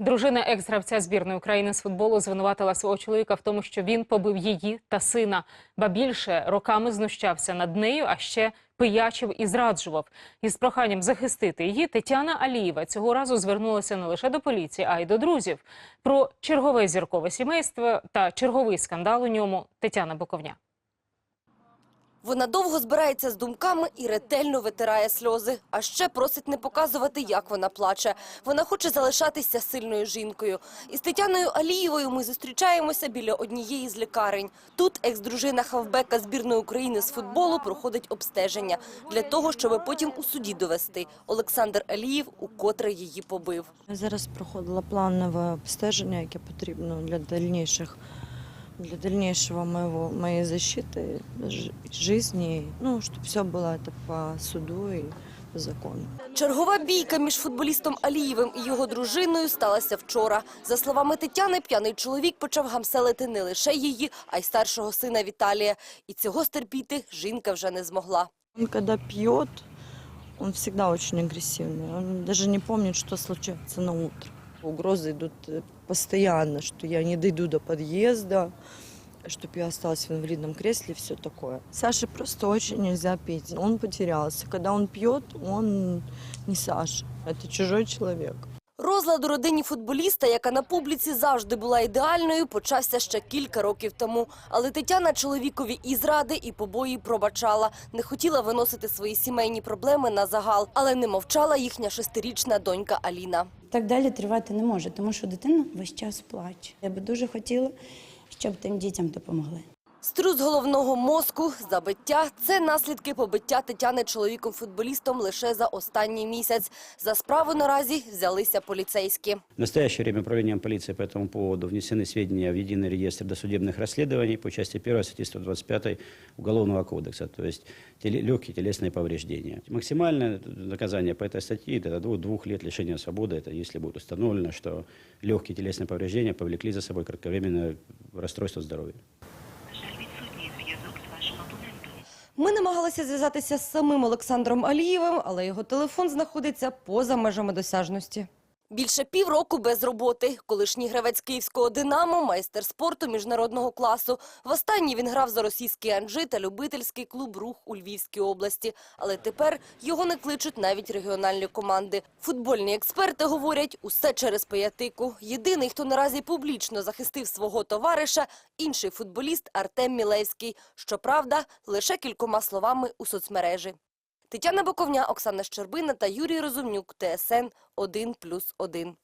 Дружина екс-гравця збірної України з футболу звинуватила свого чоловіка в тому, що він побив її та сина. Ба більше роками знущався над нею, а ще пиячив і зраджував. Із проханням захистити її Тетяна Алієва цього разу звернулася не лише до поліції, а й до друзів. Про чергове зіркове сімейство та черговий скандал у ньому Тетяна Боковня. Вона довго збирається з думками і ретельно витирає сльози. А ще просить не показувати, як вона плаче. Вона хоче залишатися сильною жінкою. Із Тетяною Алієвою ми зустрічаємося біля однієї з лікарень. Тут екс-дружина хавбека збірної України з футболу проходить обстеження для того, щоб потім у суді довести. Олександр Алієв укотре її побив. Зараз проходило планове обстеження, яке потрібно для дальнейших для дальнейшего моего, моей защиты ж- жизни, ну, чтобы все было это по суду и по закону. Чергова бійка між футболістом Алієвим і його дружиною сталася вчора. За словами Тетяни, п'яний чоловік почав гамселити не лише її, а й старшого сина Віталія. І цього стерпіти жінка вже не змогла. Он когда пьет, он всегда очень агрессивный. Он даже не помнит, что случается на утро. Угрозы идут э, постоянно, что я не дойду до подъезда, чтобы я осталась в инвалидном кресле и все такое. Саше просто очень нельзя пить. Он потерялся. Когда он пьет, он не Саша. Это чужой человек. Розлад у родині футболіста, яка на публіці завжди була ідеальною, почався ще кілька років тому. Але Тетяна чоловікові і зради, і побої пробачала. Не хотіла виносити свої сімейні проблеми на загал, але не мовчала їхня шестирічна донька Аліна. Так далі тривати не може, тому що дитина весь час плаче. Я би дуже хотіла, щоб тим дітям допомогли. Струс головного мозку, забиття – це наслідки побиття Тетяни чоловіком-футболістом лише за останній місяць. За справу наразі взялися поліцейські. В настоящее время управлением полиции по этому поводу внесены сведения в единый реестр досудебных расследований по части 1 статьи 125 Уголовного кодекса, то есть теле- легкие телесные повреждения. Максимальное наказание по этой статье – это до двух лет лишения свободы, это если будет установлено, что легкие телесные повреждения повлекли за собой кратковременное расстройство здоровья. Ми намагалися зв'язатися з самим Олександром Алієвим, але його телефон знаходиться поза межами досяжності. Більше півроку без роботи. Колишній гравець київського «Динамо», майстер спорту міжнародного класу. Востаннє він грав за російський «Анжи» та любительський клуб «Рух» у Львівській області. Але тепер його не кличуть навіть регіональні команди. Футбольні експерти говорять, усе через паятику. Єдиний, хто наразі публічно захистив свого товариша – інший футболіст Артем Мілевський. Щоправда, лише кількома словами у соцмережі. Тетяна Боковня, Оксана Щербина та Юрій Розумнюк. ТСН 1+,1.